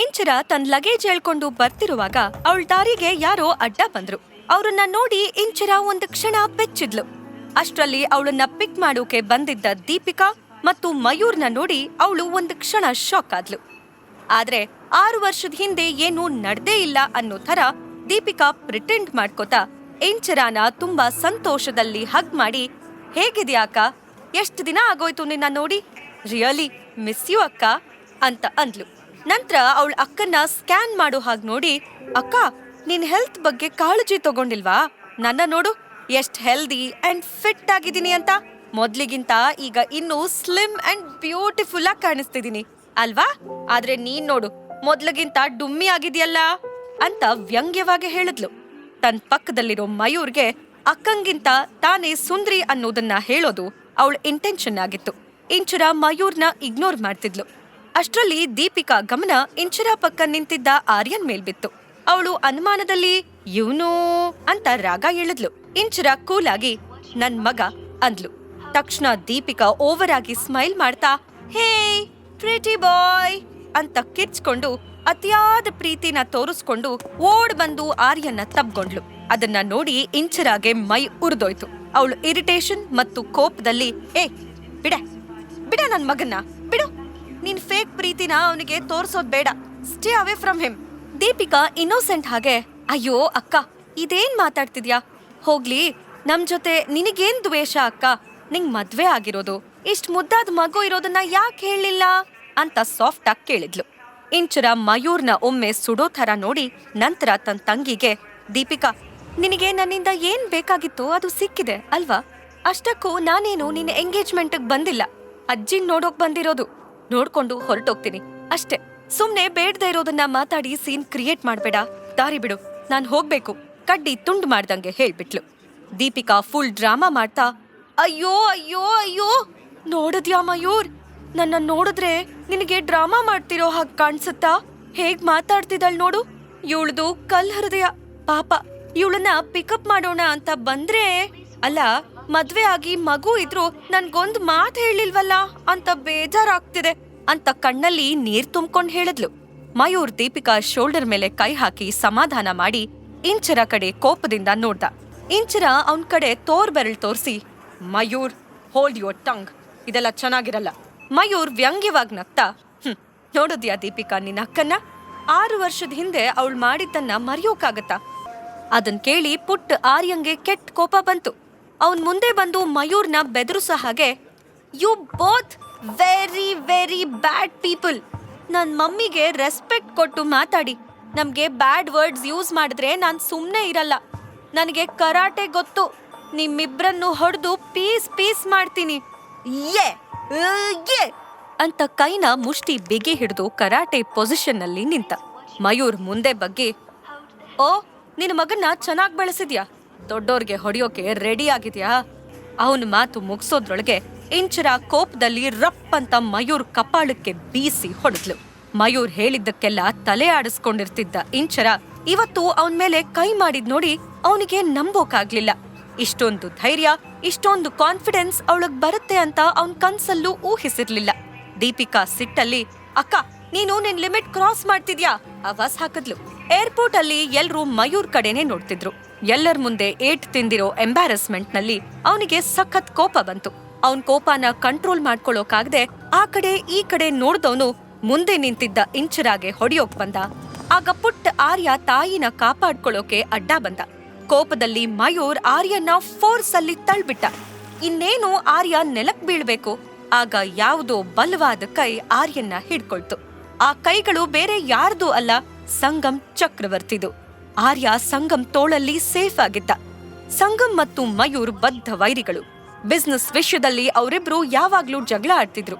ಇಂಚರ ತನ್ನ ಲಗೇಜ್ ಹೇಳ್ಕೊಂಡು ಬರ್ತಿರುವಾಗ ಅವಳ ದಾರಿಗೆ ಯಾರೋ ಅಡ್ಡ ಬಂದ್ರು. ಅವ್ರನ್ನ ನೋಡಿ ಇಂಚರ ಒಂದು ಕ್ಷಣ ಬೆಚ್ಚಿದ್ಲು. ಅಷ್ಟರಲ್ಲಿ ಅವಳನ್ನ ಪಿಕ್ ಮಾಡೋಕೆ ಬಂದಿದ್ದ ದೀಪಿಕಾ ಮತ್ತು ಮಯೂರ್ನ ನೋಡಿ ಅವಳು ಒಂದು ಕ್ಷಣ ಶಾಕ್ ಆದ್ಲು. ಆದ್ರೆ ಆರು ವರ್ಷದ ಹಿಂದೆ ಏನು ನಡ್ದೇ ಇಲ್ಲ ಅನ್ನೋ ಥರ ದೀಪಿಕಾ ಪ್ರಿಟೆಂಡ್ ಮಾಡ್ಕೋತಾ ಇಂಚರಾನ ತುಂಬಾ ಸಂತೋಷದಲ್ಲಿ ಹಗ್ ಮಾಡಿ, ಹೇಗಿದ್ಯಾ ಅಕ್ಕ? ಎಷ್ಟು ದಿನ ಆಗೋಯ್ತು ನಿನ್ನ ನೋಡಿ? ರಿಯಲಿ ಮಿಸ್ ಯು ಅಕ್ಕ? ಅಂತ ಅಂದ್ಲು. ನಂತರ ಅವಳ ಅಕ್ಕನ್ನ ಸ್ಕ್ಯಾನ್ ಮಾಡೋ ಹಾಗೆ ನೋಡಿ, ಅಕ್ಕ, ನಿನ್ ಹೆಲ್ತ್ ಬಗ್ಗೆ ಕಾಳಜಿ ತಗೊಂಡಿಲ್ವಾ? ನನ್ನ ನೋಡು, ಎಷ್ಟ್ ಹೆಲ್ದಿ ಅಂಡ್ ಫಿಟ್ ಆಗಿದ್ದೀನಿ ಅಂತ. ಮೊದ್ಲಿಗಿಂತ ಈಗ ಇನ್ನೂ ಸ್ಲಿಮ್ ಅಂಡ್ ಬ್ಯೂಟಿಫುಲ್ ಆಗಿ ಕಾಣಿಸ್ತಿದ್ದೀನಿ ಅಲ್ವಾ? ಆದ್ರೆ ನೀನ್ ನೋಡು, ಮೊದ್ಲಿಗಿಂತ ಡುಮ್ಮಿ ಆಗಿದ್ಯಲ್ಲ? ಅಂತ ವ್ಯಂಗ್ಯವಾಗಿ ಹೇಳಿದ್ಲು. ತನ್ ಪಕ್ಕದಲ್ಲಿರೋ ಮಯೂರ್ಗೆ ಅಕ್ಕಂಗಿಂತ ತಾನೇ ಸುಂದ್ರಿ ಅನ್ನೋದನ್ನ ಹೇಳೋದು ಅವಳ ಇಂಟೆನ್ಷನ್ ಆಗಿತ್ತು. ಇಂಚರ ಮಯೂರ್ನ ಇಗ್ನೋರ್ ಮಾಡ್ತಿದ್ಲು. ಅಷ್ಟ್ರಲ್ಲಿ ದೀಪಿಕಾ ಗಮನ ಇಂಚರ ಪಕ್ಕ ನಿಂತಿದ್ದ ಆರ್ಯನ್ ಮೇಲ್ಬಿತ್ತು. ಅವಳು ಅನುಮಾನದಲ್ಲಿ, ಇವನು? ಅಂತ ರಾಗ ಹೇಳಿದ್ಲು. ಇಂಚರ ಕೂಲಾಗಿ, ನನ್ ಮಗ, ಅಂದ್ಲು. ತಕ್ಷಣ ದೀಪಿಕಾ ಓವರ್ ಆಗಿ ಸ್ಮೈಲ್ ಮಾಡ್ತಾ, ಹೇ, ಪ್ರಿಟಿ ಬಾಯ್, ಅಂತ ಕಿರ್ಚ್ಕೊಂಡು, ಅತಿಯಾದ ಪ್ರೀತಿನ ತೋರಿಸ್ಕೊಂಡು ಓಡ್ ಬಂದು ಆರ್ಯನ್ನ ತಬ್ಗೊಂಡ್ಲು. ಅದನ್ನ ನೋಡಿ ಇಂಚರಾಗೆ ಮೈ ಉರಿದೋಯ್ತು. ಅವಳು ಇರಿಟೇಷನ್ ಮತ್ತು ಕೋಪದಲ್ಲಿ, ಏ, ಬಿಡ ಬಿಡ ನನ್ ಮಗನ್ನ, ಬಿಡು. ನಿನ್ ಫೇಕ್ ಪ್ರೀತಿನ ಅವನಿಗೆ ತೋರ್ಸೋದ್ ಬೇಡ. Stay away from him Deepika innocent ಹಾಗೆ, ಅಯ್ಯೋ ಅಕ್ಕ, ಇದೇನ್ ಮಾತಾಡ್ತಿದ್ಯಾ? ಹೋಗ್ಲಿ, ನಮ್ ಜೊತೆ ನಿನಗೇನ್ ದ್ವೇಷ ಅಕ್ಕ? ನಿಂಗ್ ಮದ್ವೆ ಆಗಿರೋದು. ಇಷ್ಟ್ ಮುದ್ದಾದ ಮಗು ಇರೋದನ್ನ ಯಾಕೆ ಹೇಳಿಲ್ಲ ಅಂತ ಸಾಫ್ಟ್ ಆಗಿ ಕೇಳಿದ್ಲು. ಇಂಚರ ಮಯೂರ್ನ ಒಮ್ಮೆ ಸುಡೋ ಥರ ನೋಡಿ ನಂತರ ತನ್ನ ತಂಗಿಗೆ, ದೀಪಿಕಾ, ನಿನಗೆ ನನ್ನಿಂದ ಏನ್ ಬೇಕಾಗಿತ್ತು? ಅದು ಸಿಕ್ಕಿದೆ, ಅಲ್ವಾ? ಅಷ್ಟಕ್ಕೂ ನಾನೇನು ನಿನ್ನ ಎಂಗೇಜ್ಮೆಂಟ್ಗೆ ಬಂದಿಲ್ಲ. ಅಜ್ಜಿನ್ ನೋಡೋಕ್ ಬಂದಿರೋದು. ನೋಡ್ಕೊಂಡು ಹೊರಟೋಗ್ತೀನಿ. ಅಷ್ಟೇ. ಸುಮ್ನೆ ಬೇಡದೆ ಇರೋದನ್ನ ಮಾತಾಡಿ ಸೀನ್ ಕ್ರಿಯೇಟ್ ಮಾಡ್ಬೇಡ. ದಾರಿ ಬಿಡು. ನಾನ್ ಹೋಗ್ಬೇಕು. ಕಡ್ಡಿ ತುಂಡು ಮಾಡ್ದಂಗೆ ಹೇಳ್ಬಿಟ್ಲು. ದೀಪಿಕಾ ಫುಲ್ ಡ್ರಾಮಾ ಮಾಡ್ತಾ, ಅಯ್ಯೋ ಅಯ್ಯೋ ಅಯ್ಯೋ! ನೋಡಿದ್ಯಾ ಮಯೂರ್? ನನ್ನ ನೋಡಿದ್ರೆ ನಿನಗೆ ಡ್ರಾಮಾ ಮಾಡ್ತಿರೋ ಹಾಗೆ ಕಾಣಿಸುತ್ತಾ? ಹೇಗ್ ಮಾತಾಡ್ತಿದ್ದಾಳ್ ನೋಡು. ಇವಳ್ದು ಕಲ್ ಹೃದಯ. ಪಾಪ, ಇವಳನ್ನ ಪಿಕಪ್ ಮಾಡೋಣ ಅಂತ ಬಂದ್ರೆ, ಅಲ್ಲ ಮದ್ವೆ ಆಗಿ ಮಗು ಇದ್ರು ನನ್ಗೊಂದ್ ಮಾತ್ ಹೇಳಿಲ್ವಲ್ಲ? ಅಂತ ಬೇಜಾರಾಗ್ತಿದೆ. ಅಂತ ಕಣ್ಣಲ್ಲಿ ನೀರ್ ತುಂಬ್ಕೊಂಡ್ ಹೇಳಿದ್ಲು. ಮಯೂರ್ ದೀಪಿಕಾ ಶೋಲ್ಡರ್ ಮೇಲೆ ಕೈ ಹಾಕಿ ಸಮಾಧಾನ ಮಾಡಿ ಇಂಚರ ಕಡೆ ಕೋಪದಿಂದ ನೋಡ್ದ. ಇಂಚರ ಅವನ್ ಕಡೆ ತೋರ್ ಬೆರಳ್ ತೋರಿಸಿ, ಮಯೂರ್ ಹೋಲ್ಡ್ ಯುವರ್ ಟಂಗ್ ಇದೆಲ್ಲ ಚೆನ್ನಾಗಿರಲ್ಲ. ಮಯೂರ್ ವ್ಯಂಗ್ಯವಾಗಿ ನಗ್ತಾ, ಹ್ಮ್, ನೋಡಿದ್ಯಾ ದೀಪಿಕಾ ನಿನ್ನ ಅಕ್ಕನ್ನ? ಆರು ವರ್ಷದ ಹಿಂದೆ ಅವಳು ಮಾಡಿದ್ದನ್ನ ಮರೆಯೋಕಾಗತ್ತಾ? ಅದನ್ ಕೇಳಿ ಪುಟ್ಟ ಆರ್ಯಂಗೆ ಕೆಟ್ಟ ಕೋಪ ಬಂತು. ಅವನ್ ಮುಂದೆ ಬಂದು ಮಯೂರ್ನ ಬೆದರಿಸೋ ಹಾಗೆ you both very very bad people ನನ್ನ ಮಮ್ಮಿಗೆ ರೆಸ್ಪೆಕ್ಟ್ ಕೊಟ್ಟು ಮಾತಾಡಿ. ನಮಗೆ ಬ್ಯಾಡ್ ವರ್ಡ್ಸ್ ಯೂಸ್ ಮಾಡಿದ್ರೆ ನಾನು ಸುಮ್ಮನೆ ಇರಲ್ಲ. ನನಗೆ ಕರಾಟೆ ಗೊತ್ತು. ನಿಮ್ಮಿಬ್ರನ್ನು ಹೊಡೆದು ಪೀಸ್ ಪೀಸ್ ಮಾಡ್ತೀನಿ. ಅಂತ ಕೈನ ಮುಷ್ಟಿ ಬಿಗಿ ಹಿಡಿದು ಕರಾಟೆ ಪೊಸಿಷನ್ನಲ್ಲಿ ನಿಂತ. ಮಯೂರ್ ಮುಂದೆ ಬಗ್ಗೆ, ಓ ನಿನ್ನ ಮಗನ್ನ ಚೆನ್ನಾಗಿ ಬೆಳೆಸಿದ್ಯಾ? ದೊಡ್ಡೋರ್ಗೆ ಹೊಡಿಯೋಕೆ ರೆಡಿ ಆಗಿದ್ಯಾ? ಅವನ ಮಾತು ಮುಗಿಸೋದ್ರೊಳಗೆ ಇಂಚರ ಕೋಪದಲ್ಲಿ ರಪ್ ಅಂತ ಮಯೂರ್ ಕಪಾಳಕ್ಕೆ ಬೀಸಿ ಹೊಡೆದ್ಲು. ಮಯೂರ್ ಹೇಳಿದ್ದಕ್ಕೆಲ್ಲ ತಲೆ ಆಡಿಸ್ಕೊಂಡಿರ್ತಿದ್ದ ಇಂಚರ ಇವತ್ತು ಅವನ ಮೇಲೆ ಕೈ ಮಾಡಿದ್ ನೋಡಿ ಅವನಿಗೆ ನಂಬೋಕಾಗ್ಲಿಲ್ಲ. ಇಷ್ಟೊಂದು ಧೈರ್ಯ, ಇಷ್ಟೊಂದು ಕಾನ್ಫಿಡೆನ್ಸ್ ಅವಳಗ್ ಬರುತ್ತೆ ಅಂತ ಅವನ್ ಕನ್ಸಲ್ಲೂ ಊಹಿಸಿರ್ಲಿಲ್ಲ. ದೀಪಿಕಾ ಸಿಟ್ಟಲ್ಲಿ, ಅಕ್ಕ, ನೀನು ನಿನ್ ಲಿಮಿಟ್ ಕ್ರಾಸ್ ಮಾಡ್ತಿದ್ಯಾ? ಆವಾಸ್ ಹಾಕಿದ್ಲು. ಏರ್ಪೋರ್ಟ್ ಅಲ್ಲಿ ಎಲ್ರೂ ಮಯೂರ್ ಕಡೆನೆ ನೋಡ್ತಿದ್ರು. ಎಲ್ಲರ ಮುಂದೆ ಏಟ್ ತಿಂದಿರೋ ಎಂಬಾರಸ್ಮೆಂಟ್ನಲ್ಲಿ ಅವನಿಗೆ ಸಖತ್ ಕೋಪ ಬಂತು. ಅವನ್ ಕೋಪನ ಕಂಟ್ರೋಲ್ ಮಾಡ್ಕೊಳ್ಳೋಕಾಗದೆ ಆ ಕಡೆ ಈ ಕಡೆ ನೋಡ್ದವನು ಮುಂದೆ ನಿಂತಿದ್ದ ಇಂಚರಾಗೆ ಹೊಡಿಯೋಕ್ ಬಂದ. ಆಗ ಪುಟ್ಟ ಆರ್ಯ ತಾಯಿನ ಕಾಪಾಡ್ಕೊಳ್ಳೋಕೆ ಅಡ್ಡ ಬಂದ. ಕೋಪದಲ್ಲಿ ಮಯೂರ್ ಆರ್ಯನ ಫೋರ್ಸ್ ಅಲ್ಲಿ ತಳ್ಬಿಟ್ಟ. ಇನ್ನೇನು ಆರ್ಯ ನೆಲಕ್ ಬೀಳ್ಬೇಕು? ಆಗ ಯಾವುದೋ ಬಲವಾದ ಕೈ ಆರ್ಯನ್ನ ಹಿಡ್ಕೊಳ್ತು. ಆ ಕೈಗಳು ಬೇರೆ ಯಾರ್ದು ಅಲ್ಲ ಸಂಗಮ್ ಚಕ್ರವರ್ತಿದು. ಆರ್ಯ ಸಂಗಮ್ ತೋಳಲ್ಲಿ ಸೇಫ್ ಆಗಿದ್ದ. ಸಂಗಮ್ ಮತ್ತು ಮಯೂರ್ ಬದ್ಧ ವೈರಿಗಳು. ಬಿಸ್ನೆಸ್ ವಿಷಯದಲ್ಲಿ ಅವರಿಬ್ರು ಯಾವಾಗ್ಲೂ ಜಗಳ ಆಡ್ತಿದ್ರು.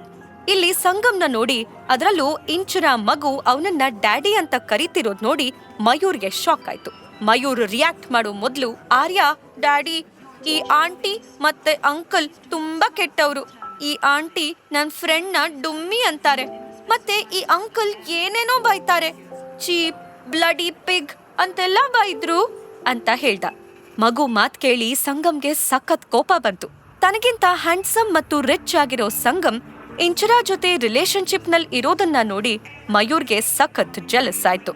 ಇಲ್ಲಿ ಸಂಗಮ್ನ ನೋಡಿ, ಅದರಲ್ಲೂ ಇಂಚರ ಮಗು ಅವನನ್ನ ಡ್ಯಾಡಿ ಅಂತ ಕರಿತಿರೋದ್ ನೋಡಿ ಮಯೂರ್ಗೆ ಶಾಕ್ ಆಯ್ತು. ಮಯೂರ್ ರಿಯಾಕ್ಟ್ ಮಾಡೋ ಮೊದ್ಲು ಆರ್ಯ, ಡ್ಯಾಡಿ, ಈ ಆಂಟಿ ಮತ್ತೆ ಅಂಕಲ್ ತುಂಬಾ ಕೆಟ್ಟವರು. ಈ ಆಂಟಿ ನನ್ನ ಫ್ರೆಂಡ್ನ ಡುಮ್ಮಿ ಅಂತಾರೆ. ಮತ್ತೆ ಈ ಅಂಕಲ್ ಏನೇನೋ ಬೈತಾರೆ. ಚೀಪ್, ಬ್ಲಡಿ ಪಿಗ್ ಅಂತೆಲ್ಲ ಬೈದ್ರು ಅಂತ ಹೇಳ್ದ. ಮಗು ಮಾತ್ ಕೇಳಿ ಸಂಗಮ್ಗೆ ಸಖತ್ ಕೋಪ ಬಂತು. ತನಗಿಂತ ಹ್ಯಾಂಡ್ಸಮ್ ಮತ್ತು ರಿಚ್ ಆಗಿರೋ ಸಂಗಮ್ ಇಂಚರ ಜೊತೆ ರಿಲೇಶನ್ಶಿಪ್ನಲ್ಲಿ ಇರೋದನ್ನ ನೋಡಿ ಮಯೂರ್ಗೆ ಸಖತ್ ಜಲಸ್ ಆಯ್ತು.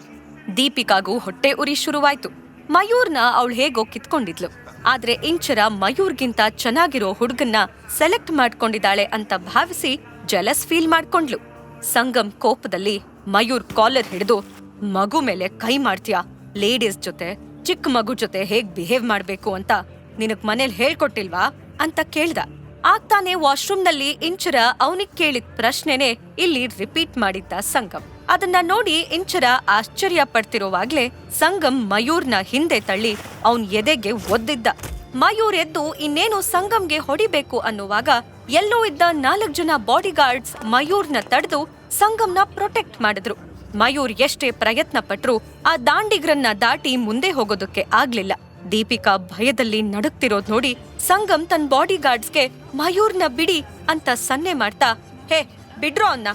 ದೀಪಿಕಾಗೂ ಹೊಟ್ಟೆ ಉರಿ ಶುರುವಾಯ್ತು. ಮಯೂರ್ನ ಅವಳು ಹೇಗೋ ಕಿತ್ಕೊಂಡಿದ್ಲು. ಆದ್ರೆ ಇಂಚರ ಮಯೂರ್ಗಿಂತ ಚೆನ್ನಾಗಿರೋ ಹುಡುಗನ್ನ ಸೆಲೆಕ್ಟ್ ಮಾಡ್ಕೊಂಡಿದ್ದಾಳೆ ಅಂತ ಭಾವಿಸಿ ಜಲಸ್ ಫೀಲ್ ಮಾಡ್ಕೊಂಡ್ಲು. ಸಂಗಮ್ ಕೋಪದಲ್ಲಿ ಮಯೂರ್ ಕಾಲರ್ ಹಿಡಿದು ಮಗು ಮೇಲೆ ಕೈ ಮಾಡ್ತೀಯಾ? ಲೇಡೀಸ್ ಜೊತೆ, ಚಿಕ್ಕ ಮಗು ಜೊತೆ ಹೇಗ್ ಬಿಹೇವ್ ಮಾಡ್ಬೇಕು ಅಂತ ನಿನಕ್ ಮನೇಲಿ ಹೇಳ್ಕೊಟ್ಟಿಲ್ವಾ ಅಂತ ಕೇಳ್ದ. ಆಗ್ತಾನೆ ವಾಶ್ರೂಮ್ನಲ್ಲಿ ಇಂಚರ ಅವನಿಗ್ ಕೇಳಿದ ಪ್ರಶ್ನೆನೆ ಇಲ್ಲಿ ರಿಪೀಟ್ ಮಾಡಿದ್ದ ಸಂಗಮ್. ಅದನ್ನ ನೋಡಿ ಇಂಚರ ಆಶ್ಚರ್ಯ ಪಡ್ತಿರೋವಾಗ್ಲೇ ಸಂಗಮ್ ಮಯೂರ್ನ ಹಿಂದೆ ತಳ್ಳಿ ಅವನ್ ಎದೆಗೆ ಒದ್ದಿದ್ದ. ಮಯೂರ್ ಎದ್ದು ಇನ್ನೇನು ಸಂಗಮ್ಗೆ ಹೊಡಿಬೇಕು ಅನ್ನುವಾಗ ಎಲ್ಲೋ ಇದ್ದ ನಾಲ್ಕು ಜನ ಬಾಡಿಗಾರ್ಡ್ಸ್ ಮಯೂರ್ನ ತಡೆದು ಸಂಗಮ್ನ ಪ್ರೊಟೆಕ್ಟ್ ಮಾಡಿದ್ರು. ಮಯೂರ್ ಎಷ್ಟೇ ಪ್ರಯತ್ನ ಪಟ್ರು ಆ ದಾಂಡಿಗ್ರನ್ನ ದಾಟಿ ಮುಂದೆ ಹೋಗೋದಕ್ಕೆ ಆಗ್ಲಿಲ್ಲ. ದೀಪಿಕಾ ಭಯದಲ್ಲಿ ನಡುಕ್ತಿರೋದ್ ನೋಡಿ ಸಂಗಮ್ ತನ್ನ ಬಾಡಿಗಾರ್ಡ್ಸ್ಗೆ ಮಯೂರ್ನ ಬಿಡಿ ಅಂತ ಸನ್ನೆ ಮಾಡ್ತಾ, ಹೇ, ಬಿಡ್ರೋ ಅನ್ನ.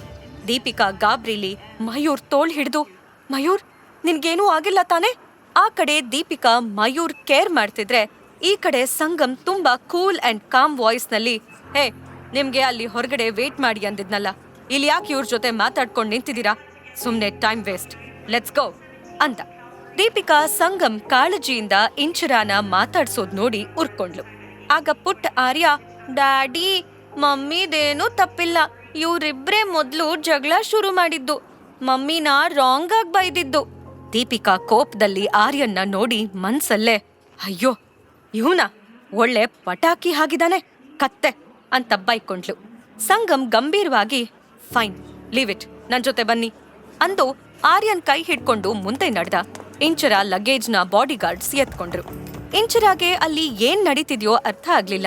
ದೀಪಿಕಾ ಗಾಬ್ರಿಲಿ ಮಯೂರ್ ತೋಳ್ ಹಿಡ್ದು, ಮಯೂರ್, ನಿನ್ಗೇನೂ ಆಗಿಲ್ಲ ತಾನೆ? ಆ ಕಡೆ ದೀಪಿಕಾ ಮಯೂರ್ ಕೇರ್ ಮಾಡ್ತಿದ್ರೆ ಈ ಕಡೆ ಸಂಗಮ್ ತುಂಬಾ ಕೂಲ್ ಅಂಡ್ ಕಾಮ್ ವಾಯ್ಸ್ನಲ್ಲಿ ಹೇ, ನಿಮ್ಗೆ ಅಲ್ಲಿ ಹೊರಗಡೆ ವೇಟ್ ಮಾಡಿ ಅಂದಿದ್ನಲ್ಲ. ಇಲ್ಲಿ ಯಾಕೆ ಇವ್ರ ಜೊತೆ ಮಾತಾಡ್ಕೊಂಡು ನಿಂತಿದ್ದೀರಾ? ಸುಮ್ನೆ ಟೈಮ್ ವೇಸ್ಟ್. ಲೆಟ್ಸ್ ಗೋ ಅಂತ. ದೀಪಿಕಾ ಸಂಗಮ್ ಕಾಳಜಿಯಿಂದ ಇಂಚರಾನ ಮಾತಾಡ್ಸೋದ್ ನೋಡಿ ಉರ್ಕೊಂಡ್ಲು. ಆಗ ಪುಟ್ಟ ಆರ್ಯ, ಡ್ಯಾಡಿ, ಮಮ್ಮಿದೇನು ತಪ್ಪಿಲ್ಲ. ಇವ್ರಿಬ್ರೇ ಮೊದ್ಲು ಜಗಳ ಶುರು ಮಾಡಿದ್ದು. ಮಮ್ಮಿನ ರಾಂಗ್ ಆಗಿ ಬೈದಿದ್ದು. ದೀಪಿಕಾ ಕೋಪದಲ್ಲಿ ಆರ್ಯನ್ನ ನೋಡಿ ಮನ್ಸಲ್ಲೇ, ಅಯ್ಯೋ ಇವನ ಒಳ್ಳೆ ಪಟಾಕಿ ಹಾಗಿದಾನೆ ಕತ್ತೆ ಅಂತ ಬೈಕೊಂಡ್ಲು. ಸಂಗಮ್ ಗಂಭೀರವಾಗಿ, ಫೈನ್, ಲೀವ್ ಇಟ್, ನನ್ ಜೊತೆ ಬನ್ನಿ ಅಂದು ಆರ್ಯನ್ ಕೈ ಹಿಡ್ಕೊಂಡು ಮುಂದೆ ನಡೆದ ಇಂಚರ ಲಗೇಜ್ನ ಬಾಡಿಗಾರ್ಡ್ಸ್ ಎತ್ಕೊಂಡ್ರು ಇಂಚರಾಗೆ ಅಲ್ಲಿ ಏನ್ ನಡೀತಿದ್ಯೋ ಅರ್ಥ ಆಗ್ಲಿಲ್ಲ.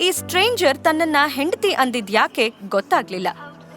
ಈ ಸ್ಟ್ರೇಂಜರ್ ತನ್ನನ್ನ ಹೆಂಡತಿ ಅಂದಿದ್ಯಾಕೆ ಗೊತ್ತಾಗ್ಲಿಲ್ಲ.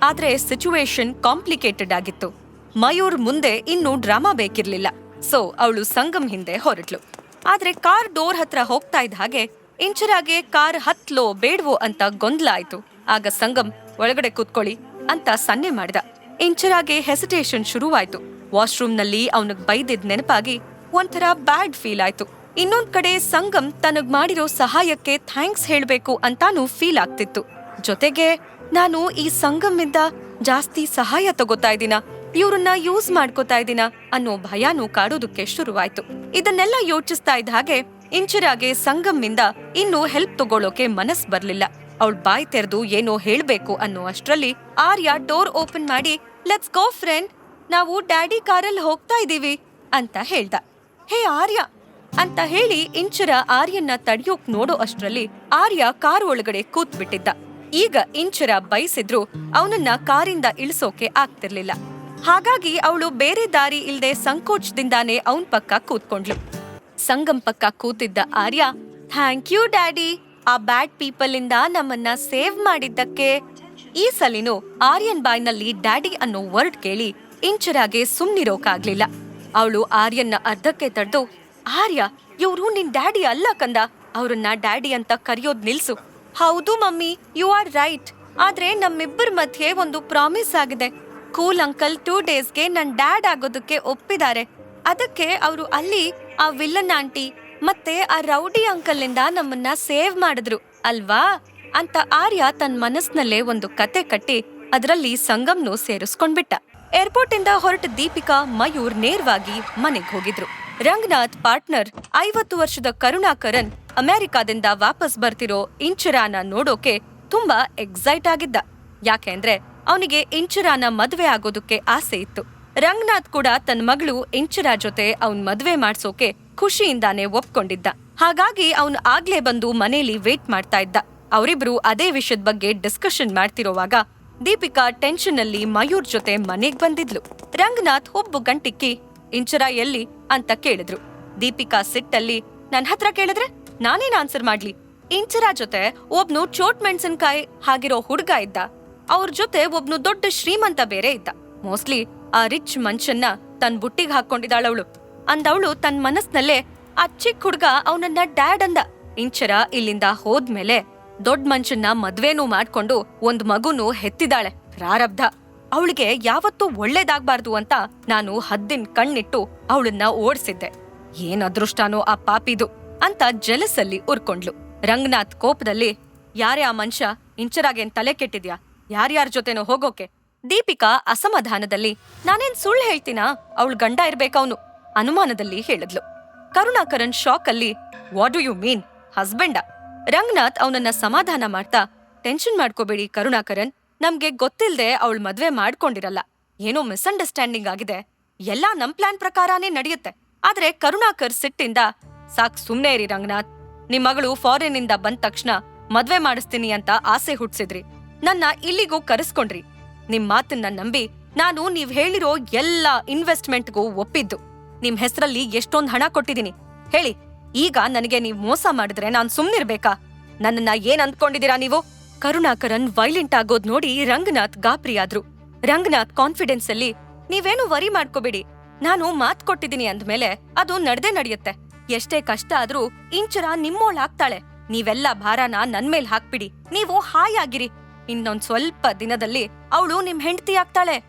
ಆದ್ರೆ ಸಿಚುವೇಶನ್ ಕಾಂಪ್ಲಿಕೇಟೆಡ್ ಆಗಿತ್ತು. ಮಯೂರ್ ಮುಂದೆ ಇನ್ನೂ ಡ್ರಾಮಾ ಬೇಕಿರ್ಲಿಲ್ಲ. ಸೊ ಅವಳು ಸಂಗಮ್ ಹಿಂದೆ ಹೊರಟ್ಲು. ಆದ್ರೆ ಕಾರ್ ಡೋರ್ ಹತ್ರ ಹೋಗ್ತಾ ಇದ್ದ ಹಾಗೆ ಇಂಚರಾಗೆ ಕಾರ್ ಹತ್ಲೋ ಬೇಡ್ವೋ ಅಂತ ಗೊಂದಲ ಆಯ್ತು ಆಗ ಸಂಗಮ್ ಒಳಗಡೆ ಕೂತ್ಕೊಳ್ಳಿ ಅಂತ ಸನ್ನೆ ಮಾಡಿದ. ಇಂಚರಾಗೆ ಹೆಸಿಟೇಷನ್ ಶುರುವಾಯ್ತು. ವಾಶ್ರೂಮ್ನಲ್ಲಿ ಅವನಿಗೆ ಬೈದಿದ್ ನೆನಪಾಗಿ ಒಂಥರ ಬ್ಯಾಡ್ ಫೀಲ್ ಆಯ್ತು. ಇನ್ನೊಂದ್ ಕಡೆ ಸಂಗಮ್ ತನಗ್ ಮಾಡಿರೋ ಸಹಾಯಕ್ಕೆ ಥ್ಯಾಂಕ್ಸ್ ಹೇಳ್ಬೇಕು ಅಂತಾನೂ ಫೀಲ್ ಆಗ್ತಿತ್ತು. ಜೊತೆಗೆ ನಾನು ಈ ಸಂಗಮ್ಮಿಂದ ಜಾಸ್ತಿ ಸಹಾಯ ತಗೋತಾ ಇದ್ದೀನ? ಇವ್ರನ್ನ ಯೂಸ್ ಮಾಡ್ಕೋತಾ ಇದೀನ ಅನ್ನೋ ಭಯನೂ ಕಾಡೋದಕ್ಕೆ ಶುರುವಾಯ್ತು. ಇದನ್ನೆಲ್ಲ ಯೋಚಿಸ್ತಾ ಇದ್ದ ಹಾಗೆ ಇಂಚಿರಾಗೆ ಸಂಗಮ್ಮಿಂದ ಇನ್ನೂ ಹೆಲ್ಪ್ ತಗೊಳ್ಳೋಕೆ ಮನಸ್ ಬರ್ಲಿಲ್ಲ. ಅವಳ ಬಾಯಿ ತೆರೆದು ಏನೋ ಹೇಳ್ಬೇಕು ಅನ್ನೋ ಅಷ್ಟ್ರಲ್ಲಿ ಆರ್ಯ ಡೋರ್ ಓಪನ್ ಮಾಡಿ ಲೆಟ್ಸ್ ಗೋ ಫ್ರೆಂಡ್ ನಾವು ಡ್ಯಾಡಿ ಕಾರಲ್ಲಿ ಹೋಗ್ತಾ ಇದೀವಿ ಅಂತ ಹೇಳ್ದ. ಹೇ ಆರ್ಯ, ಅಂತ ಹೇಳಿ ಇಂಚರ ಆರ್ಯನ್ನ ತಡಿಯೋಕ್ ನೋಡೋ ಅಷ್ಟ್ರಲ್ಲಿ ಆರ್ಯ ಕಾರ್ ಒಳಗಡೆ ಕೂತ್ಬಿಟ್ಟಿದ್ದ. ಈಗ ಇಂಚರ ಬಯಸಿದ್ರು ಅವನನ್ನ ಕಾರಿಂದ ಇಳಿಸೋಕೆ ಆಗ್ತಿರ್ಲಿಲ್ಲ. ಹಾಗಾಗಿ ಅವಳು ಬೇರೆ ದಾರಿ ಇಲ್ಲದೆ ಸಂಕೋಚದಿಂದಾನೇ ಅವನ್ ಪಕ್ಕ ಕೂತ್ಕೊಂಡ್ಲು. ಸಂಗಮ್ ಪಕ್ಕ ಕೂತಿದ್ದ ಆರ್ಯ, ಥ್ಯಾಂಕ್ ಯು, ಡ್ಯಾಡಿ. ಆ ಬ್ಯಾಡ್ ಪೀಪಲ್ ಇಂದ ನಮ್ಮನ್ನ ಸೇವ್ ಮಾಡಿದ್ದಕ್ಕೆ. ಈ ಸಲಿನು ಆರ್ಯನ್ ಬಾಯ್ನಲ್ಲಿ ಡ್ಯಾಡಿ ಅನ್ನೋ ವರ್ಡ್ ಕೇಳಿ ಇಂಚರಾಗೆ ಸುಮ್ನಿರೋಕಾಗ್ಲಿಲ್ಲ. ಅವಳು ಆರ್ಯನ್ನ ಅರ್ಧಕ್ಕೆ ತಡೆದು, ಆರ್ಯ, ಇವ್ರು ನಿನ್ ಡ್ಯಾಡಿ ಅಲ್ಲ ಕಂದ. ಅವ್ರನ್ನ ಡ್ಯಾಡಿ ಅಂತ ಕರೆಯೋದ್ ನಿಲ್ಸು. ಹೌದು ಮಮ್ಮಿ, ಯು ಆರ್ ರೈಟ್. ಆದ್ರೆ ನಮ್ಮಿಬ್ಬರ ಮಧ್ಯೆ ಒಂದು ಪ್ರಾಮಿಸ್ ಆಗಿದೆ. ಕೂಲ್ ಅಂಕಲ್ ಟೂ ಡೇಸ್ಗೆ ನನ್ ಡ್ಯಾಡ್ ಆಗೋದಕ್ಕೆ ಒಪ್ಪಿದ್ದಾರೆ. ಅದಕ್ಕೆ ಅವರು ಅಲ್ಲಿ ಆ ವಿಲ್ಲನ್ ಆಂಟಿ ಮತ್ತೆ ಆ ರೌಡಿ ಅಂಕಲ್ ಇಂದ ನಮ್ಮನ್ನ ಸೇವ್ ಮಾಡಿದ್ರು, ಅಲ್ವಾ? ಅಂತ ಆರ್ಯ ತನ್ನ ಮನಸ್ನಲ್ಲೇ ಒಂದು ಕತೆ ಕಟ್ಟಿ ಅದರಲ್ಲಿ ಸಂಗಮ್ನು ಸೇರಿಸ್ಕೊಂಡ್ಬಿಟ್ಟ. ಏರ್ಪೋರ್ಟ್ ಇಂದ ಹೊರಟ ದೀಪಿಕಾ ಮಯೂರ್ ನೇರವಾಗಿ ಮನೆಗ್ ಹೋಗಿದ್ರು. ರಂಗನಾಥ್ ಪಾರ್ಟ್ನರ್ ಐವತ್ತು ವರ್ಷದ ಕರುಣಾಕರನ್ ಅಮೆರಿಕಾದಿಂದ ವಾಪಸ್ ಬರ್ತಿರೋ ಇಂಚರಾನ ನೋಡೋಕೆ ತುಂಬಾ ಎಕ್ಸೈಟ್ ಆಗಿದ್ದ. ಯಾಕೆಂದ್ರೆ ಅವನಿಗೆ ಇಂಚುರಾನ ಮದುವೆ ಆಗೋದಕ್ಕೆ ಆಸೆ ಇತ್ತು. ರಂಗನಾಥ್ ಕೂಡ ತನ್ನ ಮಗಳು ಇಂಚರ ಜೊತೆ ಅವನ್ ಮದ್ವೆ ಮಾಡ್ಸೋಕೆ ಖುಷಿಯಿಂದಾನೆ ಒಪ್ಕೊಂಡಿದ್ದ. ಹಾಗಾಗಿ ಅವನ್ ಆಗ್ಲೇ ಬಂದು ಮನೆಯಲ್ಲಿ ವೇಟ್ ಮಾಡ್ತಾ ಇದ್ದ. ಅವರಿಬ್ರು ಅದೇ ವಿಷಯದ ಬಗ್ಗೆ ಡಿಸ್ಕಷನ್ ಮಾಡ್ತಿರೋವಾಗ ದೀಪಿಕಾ ಟೆನ್ಷನ್ ಅಲ್ಲಿ ಮಯೂರ್ ಜೊತೆ ಮನೆಗ್ ಬಂದಿದ್ಲು. ರಂಗನಾಥ್ ಹುಬ್ಬು ಗಂಟಿಕ್ಕಿ, ಇಂಚರ ಎಲ್ಲಿ? ಅಂತ ಕೇಳಿದ್ರು. ದೀಪಿಕಾ ಸಿಟ್ಟಲ್ಲಿ, ನನ್ ಹತ್ರ ಕೇಳಿದ್ರೆ ನಾನೇನ್ ಆನ್ಸರ್ ಮಾಡ್ಲಿ? ಇಂಚರ ಜೊತೆ ಒಬ್ನು ಚೋಟ್ ಮೆಣಸಿನ್ಕಾಯಿ ಹಾಗಿರೋ ಹುಡ್ಗ ಇದ್ದ. ಅವ್ರ ಜೊತೆ ಒಬ್ನು ದೊಡ್ಡ ಶ್ರೀಮಂತ ಬೇರೆ ಇದ್ದ. ಮೋಸ್ಟ್ಲಿ ಆ ರಿಚ್ ಮನ್ಷನ್ನ ತನ್ ಬುಟ್ಟಿಗೆ ಹಾಕೊಂಡಿದ್ದಾಳವಳು. ಅಂದವಳು ತನ್ ಮನಸ್ನಲ್ಲೇ ಆ ಚಿಕ್ಕ ಹುಡ್ಗ ಅವನನ್ನ ಡ್ಯಾಡ್ ಅಂದ. ಇಂಚರ ಇಲ್ಲಿಂದ ಹೋದ್ಮೇಲೆ ದೊಡ್ಡ ಮನ್ಷನ್ನ ಮದ್ವೆನೂ ಮಾಡ್ಕೊಂಡು ಒಂದ್ ಮಗುನು ಹೆತ್ತಿದಾಳೆ ಪ್ರಾರಬ್ಧ. ಅವಳಿಗೆ ಯಾವತ್ತೂ ಒಳ್ಳೇದಾಗ್ಬಾರ್ದು ಅಂತ ನಾನು ಹದ್ದಿನ ಕಣ್ಣಿಟ್ಟು ಅವಳನ್ನ ಓಡಿಸಿದ್ದೆ. ಏನ್ ಅದೃಷ್ಟನೋ ಆ ಪಾಪಿದು ಅಂತ ಜಲಸಲ್ಲಿ ಉರ್ಕೊಂಡ್ಲು ರಂಗನಾಥ್ ಕೋಪದಲ್ಲಿ, ಯಾರೇ ಆ ಮನುಷ್ಯ, ಇಂಚರಾಗೇನ್ ತಲೆ ಕೆಟ್ಟಿದ್ಯಾ? ಯಾರ್ಯಾರ ಜೊತೆನೋ ಹೋಗೋಕೆ. ದೀಪಿಕಾ ಅಸಮಾಧಾನದಲ್ಲಿ, ನಾನೇನ್ ಸುಳ್ಳು ಹೇಳ್ತೀನಾ? ಅವಳ ಗಂಡ ಇರ್ಬೇಕವನು ಅನುಮಾನದಲ್ಲಿ ಹೇಳಿದ್ಲು. ಕರುಣಾಕರನ್ ಶಾಕ್ ಅಲ್ಲಿ ವಾಟ್ ಡು ಯು ಮೀನ್? ಹಸ್ಬೆಂಡ? ರಂಗನಾಥ್ ಅವನನ್ನ ಸಮಾಧಾನ ಮಾಡ್ತಾ, ಟೆನ್ಷನ್ ಮಾಡ್ಕೋಬೇಡಿ ಕರುಣಾಕರನ್, ನಮ್ಗೆ ಗೊತ್ತಿಲ್ಲದೆ ಅವಳು ಮದ್ವೆ ಮಾಡ್ಕೊಂಡಿರಲ್ಲ. ಏನೋ ಮಿಸ್ಅಂಡರ್ಸ್ಟ್ಯಾಂಡಿಂಗ್ ಆಗಿದೆ. ಎಲ್ಲ ನಮ್ ಪ್ಲಾನ್ ಪ್ರಕಾರನೇ ನಡೆಯುತ್ತೆ. ಆದ್ರೆ ಕರುಣಾಕರ್ ಸಿಟ್ಟಿಂದ, ಸಾಕ್, ಸುಮ್ನೆ ಇರಿ ರಂಗನಾಥ್. ನಿಮ್ ಮಗಳು ಫಾರಿನ್ ಇಂದ ಬಂದ ತಕ್ಷಣ ಮದ್ವೆ ಮಾಡಿಸ್ತೀನಿ ಅಂತ ಆಸೆ ಹುಟ್ಸಿದ್ರಿ. ನನ್ನ ಇಲ್ಲಿಗೂ ಕರೆಸ್ಕೊಂಡ್ರಿ. ನಿಮ್ ಮಾತನ್ನ ನಂಬಿ ನಾನು ನೀವ್ ಹೇಳಿರೋ ಎಲ್ಲಾ ಇನ್ವೆಸ್ಟ್ಮೆಂಟ್ಗೂ ಒಪ್ಪಿದ್ದು. ನಿಮ್ ಹೆಸರಲ್ಲಿ ಎಷ್ಟೊಂದ್ ಹಣ ಕೊಟ್ಟಿದ್ದೀನಿ. ಹೇಳಿ, ಈಗ ನನಗೆ ನೀವ್ ಮೋಸ ಮಾಡಿದ್ರೆ ನಾನ್ ಸುಮ್ನಿರ್ಬೇಕಾ? ನನ್ನನ್ನ ಏನ್ ಅಂದ್ಕೊಂಡಿದ್ದೀರಾ ನೀವು? ಕರುಣಾಕರನ್ ವೈಲೆಂಟ್ ಆಗೋದ್ ನೋಡಿ ರಂಗನಾಥ್ ಗಾಬರಿಯಾದ್ರು. ರಂಗನಾಥ್ ಕಾನ್ಫಿಡೆನ್ಸ್ ಅಲ್ಲಿ ನೀವೇನು ವರಿ ಮಾಡ್ಕೋಬೇಡಿ. ನಾನು ಮಾತ್ ಕೊಟ್ಟಿದ್ದೀನಿ ಅಂದ್ಮೇಲೆ ಅದು ನಡ್ದೇ ನಡೆಯುತ್ತೆ. ಎಷ್ಟೇ ಕಷ್ಟ ಆದ್ರೂ ಇಂಚರ ನಿಮ್ಮೋಳಾಗ್ತಾಳೆ ನೀವೆಲ್ಲ ಭಾರನ ನನ್ಮೇಲ್ ಹಾಕ್ಬಿಡಿ. ನೀವು ಹಾಯಾಗಿರಿ. ಇನ್ನೊಂದ್ ಸ್ವಲ್ಪ ದಿನದಲ್ಲಿ ಅವಳು ನಿಮ್ ಹೆಂಡತಿ ಆಗ್ತಾಳೆ.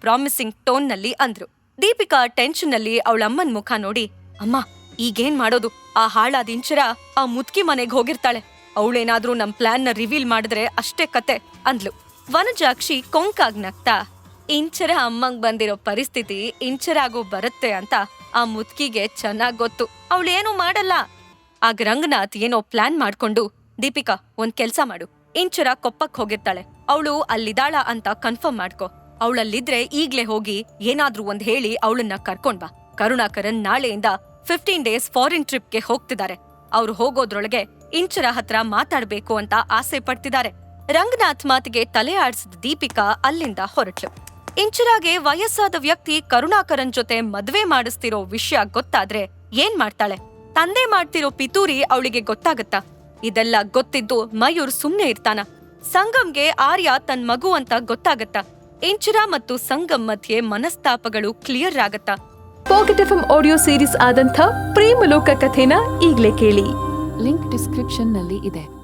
ಪ್ರಾಮಿಸಿಂಗ್ ಟೋನ್ನಲ್ಲಿ ಅಂದ್ರು. ದೀಪಿಕಾ ಟೆನ್ಷನ್ನಲ್ಲಿ ಅವಳಮ್ಮನ್ ಮುಖ ನೋಡಿ, ಅಮ್ಮ, ಈಗೇನ್ ಮಾಡೋದು? ಆ ಹಾಳಾದ ಇಂಚರ ಆ ಮುದ್ಕಿ ಮನೆಗ್ ಹೋಗಿರ್ತಾಳೆ. ಅವಳೇನಾದ್ರೂ ನಮ್ ಪ್ಲಾನ್ನ ರಿವೀಲ್ ಮಾಡಿದ್ರೆ ಅಷ್ಟೇ ಕತೆ, ಅಂದ್ಲು. ವನಜಾಕ್ಷಿ ಕೊಂಕಾಗ್ ನಗ್ತಾ, ಇಂಚರ ಅಮ್ಮಂಗ್ ಬಂದಿರೋ ಪರಿಸ್ಥಿತಿ ಇಂಚರಾಗೂ ಬರುತ್ತೆ ಅಂತ ಆ ಮುದ್ಕಿಗೆ ಚೆನ್ನಾಗ್ ಗೊತ್ತು. ಅವಳೇನು ಮಾಡಲ್ಲ. ಆಗ ರಂಗನಾಥ್ ಏನೋ ಪ್ಲಾನ್ ಮಾಡ್ಕೊಂಡು, ದೀಪಿಕಾ, ಒಂದ್ ಕೆಲ್ಸ ಮಾಡು. ಇಂಚರ ಕೊಪ್ಪಕ್ ಹೋಗಿರ್ತಾಳೆ. ಅವಳು ಅಲ್ಲಿದಾಳ ಅಂತ ಕನ್ಫರ್ಮ್ ಮಾಡ್ಕೊ. ಅವಳಲ್ಲಿದ್ರೆ ಈಗ್ಲೇ ಹೋಗಿ ಏನಾದ್ರೂ ಒಂದ್ ಹೇಳಿ ಅವಳನ್ನ ಕರ್ಕೊಂಡ್ ಬಾ. ಕರುಣಾಕರನ್ ನಾಳೆಯಿಂದ ಫಿಫ್ಟೀನ್ ಡೇಸ್ ಫಾರಿನ್ ಟ್ರಿಪ್ಗೆ ಹೋಗ್ತಿದ್ದಾರೆ. ಅವ್ರು ಹೋಗೋದ್ರೊಳಗೆ ಇಂಚರ ಹತ್ರ ಮಾತಾಡ್ಬೇಕು ಅಂತ ಆಸೆ ಪಡ್ತಿದ್ದಾರೆ. ರಂಗನಾಥ್ ಮಾತಿಗೆ ತಲೆ ಆಡಿಸಿದ ದೀಪಿಕಾ ಅಲ್ಲಿಂದ ಹೊರಟ್ಲು. ಇಂಚರಾಗೆ ವಯಸ್ಸಾದ ವ್ಯಕ್ತಿ ಕರುಣಾಕರನ್ ಜೊತೆ ಮದ್ವೆ ಮಾಡಿಸ್ತಿರೋ ವಿಷಯ ಗೊತ್ತಾದ್ರೆ ಏನ್ ಮಾಡ್ತಾಳೆ? ತಂದೆ ಮಾಡ್ತಿರೋ ಪಿತೂರಿ ಅವಳಿಗೆ ಗೊತ್ತಾಗತ್ತಾ? ಇದೆಲ್ಲ ಗೊತ್ತಿದ್ದು ಮಯೂರ್ ಸುಮ್ನೆ ಇರ್ತಾನ. ಸಂಗಮ್ಗೆ ಆರ್ಯ ತನ್ ಮಗು ಅಂತ ಗೊತ್ತಾಗತ್ತ. ಇಂಚುರ ಮತ್ತು ಸಂಗಮ್ ಮಧ್ಯೆ ಮನಸ್ತಾಪಗಳು ಕ್ಲಿಯರ್ ಆಗತ್ತ. ಪಾಕೆಟ್ ಎಫ್ ಆಡಿಯೋ ಸೀರೀಸ್ ಆದಂಥ ಪ್ರೇಮಲೋಕ ಕಥೆನ ಈಗ್ಲೇ ಕೇಳಿ. ಲಿಂಕ್ ಡಿಸ್ಕ್ರಿಪ್ಷನ್ನಲ್ಲಿ ಇದೆ.